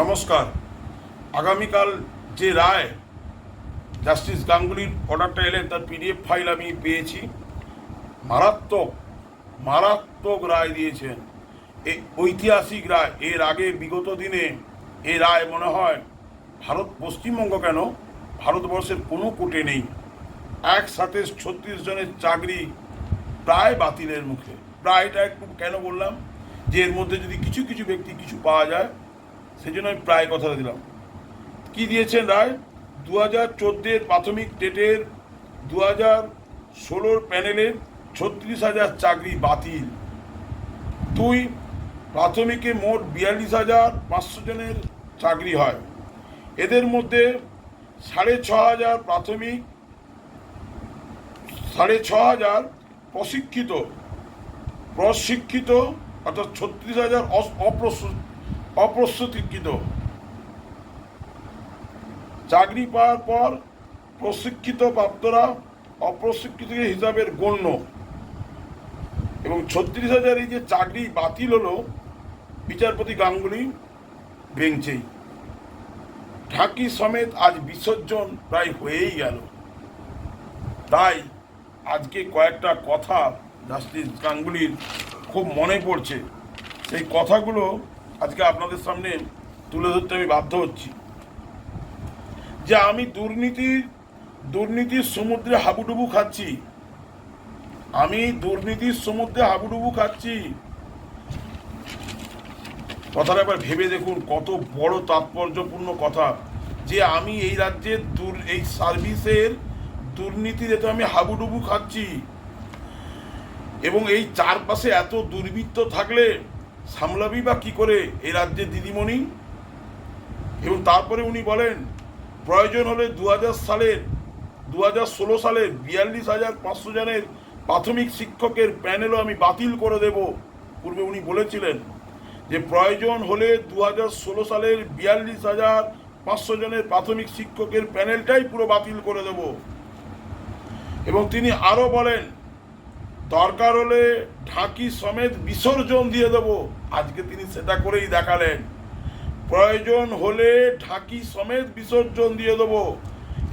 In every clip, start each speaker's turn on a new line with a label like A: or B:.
A: নমস্কার। আগামীকাল যে রায় জাস্টিস গাঙ্গুলির অর্ডারটা এলেন, তার পিডিএফ ফাইল আমি পেয়েছি। মারাত্মক মারাত্মক রায় দিয়েছেন। এই ঐতিহাসিক রায়, এর আগে বিগত দিনে এ রায় মনে হয় ভারত, পশ্চিমবঙ্গ কেন? ভারতবর্ষের কোনো কোটে নেই। একসাথে ছত্রিশ জনের চাকরি প্রায় বাতিলের মুখে। প্রায়টা একটু কেন বললাম? যে এর মধ্যে যদি কিছু কিছু ব্যক্তি কিছু পাওয়া যায় সেই জন্য আমি প্রায় কথাটা দিলাম। কি দিয়েছেন রায়? দু হাজার চোদ্দের প্রাথমিক টেটের দু হাজার ষোলোর প্যানেলের ছত্রিশ হাজার চাকরি বাতিল। দুই, প্রাথমিকে মোট বিয়াল্লিশ হাজার পাঁচশো জনের চাকরি হয়। এদের মধ্যে সাড়ে ছ হাজার প্রাথমিক, সাড়ে ছ হাজার প্রশিক্ষিত। প্রশিক্ষিত অর্থাৎ ছত্রিশ হাজার অপ্রস্তুত অপ্রস্তুতিকৃত। চাকরি পাওয়ার পর প্রশিক্ষিত প্রাপ্তরা অপ্রশিক্ষিত হিসাবের গণ্য। এবং ছত্রিশ হাজার এই যে চাকরি বাতিল হলো, বিচারপতি গাঙ্গুলি বেঞ্চেই ঢাকি সমেত আজ বিসর্জন প্রায় হয়েই গেল। তাই আজকে কয়েকটা কথা জাস্টিস গাঙ্গুলির খুব মনে পড়ছে। সেই কথাগুলো আজকে আপনাদের সামনে তুলে ধরতে আমি বাধ্য হচ্ছি। যে আমি দুর্নীতি, দুর্নীতির সমুদ্রে হাবুডুবু খাচ্ছি। আমি দুর্নীতির সমুদ্রে হাবুডুবু খাচ্ছি। কথাটা একবার ভেবে দেখুন, কত বড় তাৎপর্যপূর্ণ কথা। যে আমি এই রাজ্যের দুর, এই সার্ভিসের দুর্নীতির এতে আমি হাবুডুবু খাচ্ছি। এবং এই চারপাশে এত দুর্বৃত্ত থাকলে সামলাবি বা কি করে এই রাজ্যের দিদিমণি? এবং তারপরে উনি বলেন, প্রয়োজন হলে দু হাজার সালের দু ষোলো সালের বিয়াল্লিশ হাজার পাঁচশো জনের প্রাথমিক শিক্ষকের প্যানেলও আমি বাতিল করে দেব। পূর্বে উনি বলেছিলেন যে, প্রয়োজন হলে দু ষোলো সালের বিয়াল্লিশ হাজার পাঁচশো জনের প্রাথমিক শিক্ষকের প্যানেলটাই পুরো বাতিল করে দেব। এবং তিনি আরও বলেন দরকার হলে ঢাকি সমেত বিসর্জন দিয়ে দেব। আজকে তিনি সেটা করেই দেখালেন। প্রয়োজন হলে ঢাকি সমেত বিসর্জন দিয়ে দেব।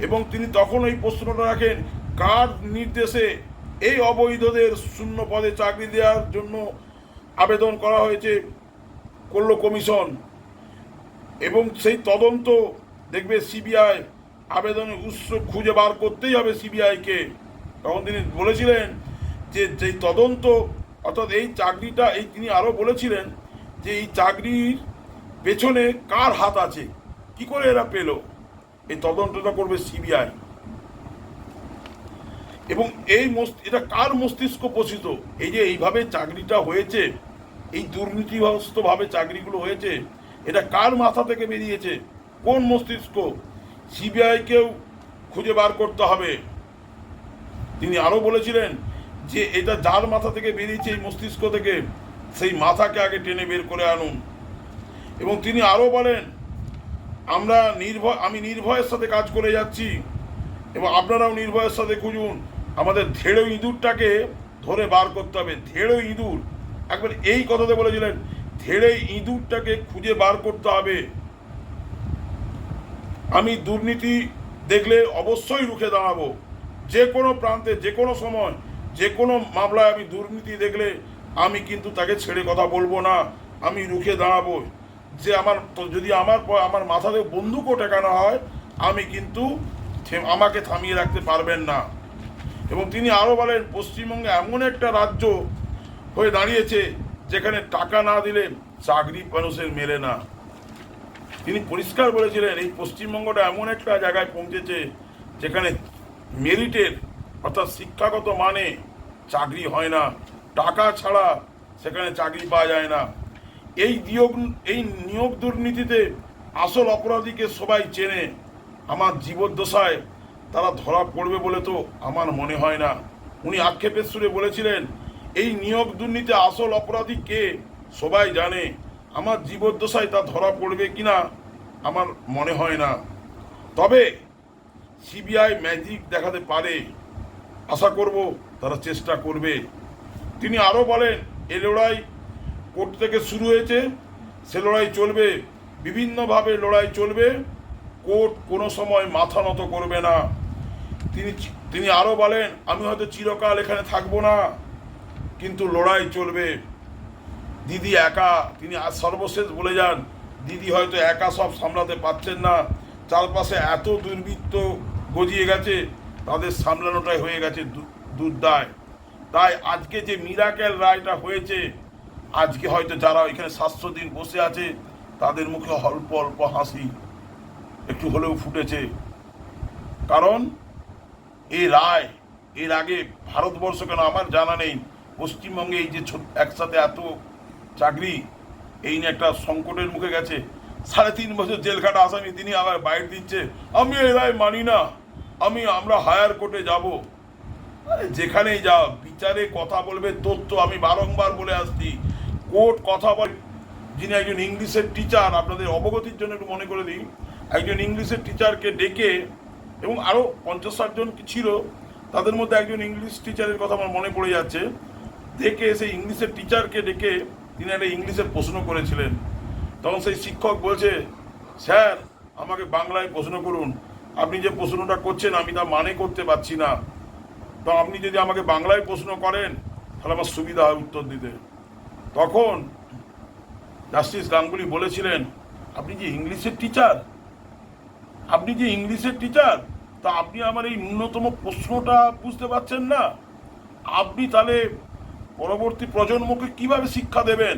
A: এবং তিনি তখন ওই প্রশ্নটা রাখেন, কার নির্দেশে এই অবৈধদের শূন্য পদে চাকরি দেওয়ার জন্য আবেদন করা হয়েছে? করল কমিশন। এবং সেই তদন্ত দেখবে সিবিআই, আবেদনের উৎস খুঁজে বার করতেই হবে সিবিআইকে। তখন তিনি বলেছিলেন যে, যেই তদন্ত, অর্থাৎ এই চাকরিটা এই তিনি আরও বলেছিলেন যে এই চাকরির পেছনে কার হাত আছে? কি করে এরা পেল? এই তদন্তটা করবে সিবিআই। এবং এই এটা কার মস্তিষ্ক পোষিত? এই যে এইভাবে চাকরিটা হয়েছে, এই দুর্নীতিগ্রস্তভাবে চাকরিগুলো হয়েছে, এটা কার মাথা থেকে বেরিয়েছে? কোন মস্তিষ্ক? সিবিআইকেও খুঁজে বার করতে হবে। তিনি আরও বলেছিলেন যে এটা যার মাথা থেকে বেরিয়েছে এই মস্তিষ্ক থেকে, সেই মাথাকে আগে টেনে বের করে আনুন। এবং তিনি আরও বলেন, আমরা নির্ভয়, আমি নির্ভয়ের সাথে কাজ করে যাচ্ছি, এবং আপনারাও নির্ভয়ের সাথে খুঁজুন। আমাদের ধেড়ো ইঁদুরটাকে ধরে বার করতে হবে, ধেড়ো ইঁদুর। একবার এই কথাতে বলেছিলেন, ধেড়ে ইঁদুরটাকে খুঁজে বার করতে হবে। আমি দুর্নীতি দেখলে অবশ্যই রুখে দাঁড়াবো। যে কোনো প্রান্তে, যে কোনো সময় যে কোনো মামলায় আমি দুর্নীতি দেখলে আমি কিন্তু তাকে ছেড়ে কথা বলব না, আমি রুখে দাঁড়াবো। যে আমার যদি আমার আমার মাথাতে বন্দুকও টেকানো হয়, আমি কিন্তু আমাকে থামিয়ে রাখতে পারবেন না। এবং তিনি আরও বলেন, পশ্চিমবঙ্গে এমন একটা রাজ্য হয়ে দাঁড়িয়েছে, যেখানে টাকা না দিলে চাকরি মানুষের মেলে না। তিনি পরিষ্কার বলেছিলেন, এই পশ্চিমবঙ্গটা এমন একটা জায়গায় পৌঁছেছে, যেখানে মেরিটের অর্থাৎ শিক্ষাগত মানে চাকরি হয় না, টাকা ছাড়া সেখানে চাকরি পাওয়া যায় না। এই নিয়োগ এই নিয়োগ দুর্নীতিতে আসল অপরাধীকে সবাই চেনে। আমার জীবদ্দশায় তারা ধরা পড়বে বলে তো আমার মনে হয় না। উনি আক্ষেপের সুরে বলেছিলেন, এই নিয়োগ দুর্নীতি আসল অপরাধী কে সবাই জানে। আমার জীবদ্দশায় তা ধরা পড়বে কিনা আমার মনে হয় না। তবে সিবিআই ম্যাজিক দেখাতে পারে। আশা করব তারা চেষ্টা করবে। তিনি আরও বলেন, এ লড়াই কোর্ট থেকে শুরু হয়েছে, সে লড়াই চলবে, বিভিন্নভাবে লড়াই চলবে, কোর্ট কোনো সময় মাথা নত করবে না। তিনি তিনি আরও বলেন, আমি হয়তো চিরকাল এখানে থাকব না, কিন্তু লড়াই চলবে। দিদি একা, তিনি সর্বশেষ বলে যান, দিদি হয়তো একা সব সামলাতে পারছেন না, চারপাশে এত দুর্বৃত্ত গজিয়ে গেছে তাদের সামলানোটাই হয়ে গেছে দুর্দায়। তাই আজকে যে মিরাকেল রায়টা হয়েছে, আজকে হয়তো যারা এখানে সাতশো দিন বসে আছে, তাদের মুখে অল্প অল্প হাসি একটু হলেও ফুটেছে। কারণ এই রায়, এর আগে ভারতবর্ষ কেন আমার জানা নেই, পশ্চিমবঙ্গে এই যে একসাথে এত চাকরি, এই নিয়ে একটা সংকটের মুখে গেছে। সাড়ে তিন বছর জেল খাটা আসামি, তিনি আবার বাইরে দিচ্ছে। আমি এই রায় মানি না। আমি আমরা হায়ার কোর্টে যাব। আরে যেখানেই যাও বিচারে কথা বলবে, তথ্য আমি বারংবার বলে আসছি। কোর্ট কথা বল যিনি একজন ইংলিশের টিচার আপনাদের অবগতির জন্য একটু মনে করে দিই। একজন ইংলিশের টিচারকে ডেকে, এবং আরও পঞ্চাশ ষাট জন ছিল, তাদের মধ্যে একজন ইংলিশ টিচারের কথা আমার মনে পড়ে যাচ্ছে। ডেকে সেই ইংলিশের টিচারকে ডেকে তিনি একটা ইংলিশের প্রশ্ন করেছিলেন। তখন সেই শিক্ষক বলছে, স্যার, আমাকে বাংলায় প্রশ্ন করুন। আপনি যে প্রশ্নটা করছেন, আমি তা মানে করতে পারছি না। তো আপনি যদি আমাকে বাংলায় প্রশ্ন করেন, তাহলে আমার সুবিধা হয় উত্তর দিতে। তখন জাস্টিস গাঙ্গুলি বলেছিলেন, আপনি যে ইংলিশের টিচার আপনি যে ইংলিশের টিচার তা আপনি আমার এই ন্যূনতম প্রশ্নটা বুঝতে পারছেন না। আপনি তাহলে পরবর্তী প্রজন্মকে কীভাবে শিক্ষা দেবেন?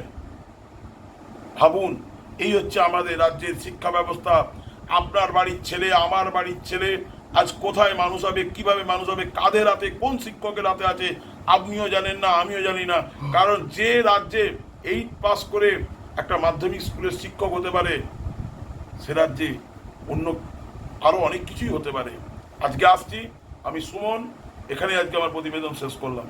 A: ভাবুন, এই হচ্ছে আমাদের রাজ্যের শিক্ষা ব্যবস্থা। আপনার বাড়ির ছেলে, আমার বাড়ির ছেলে, আজ কোথায় মানুষ হবে, কীভাবে মানুষ হবে, কাদের হাতে, কোন শিক্ষকের হাতে আছে, আপনিও জানেন না, আমিও জানি না। কারণ যে রাজ্যে এইট পাস করে একটা মাধ্যমিক স্কুলের শিক্ষক হতে পারে, সে রাজ্যে অন্য আরও অনেক কিছুই হতে পারে। আজকে আসছি, আমি সুমন এখানে আজকে আমার প্রতিবেদন শেষ করলাম।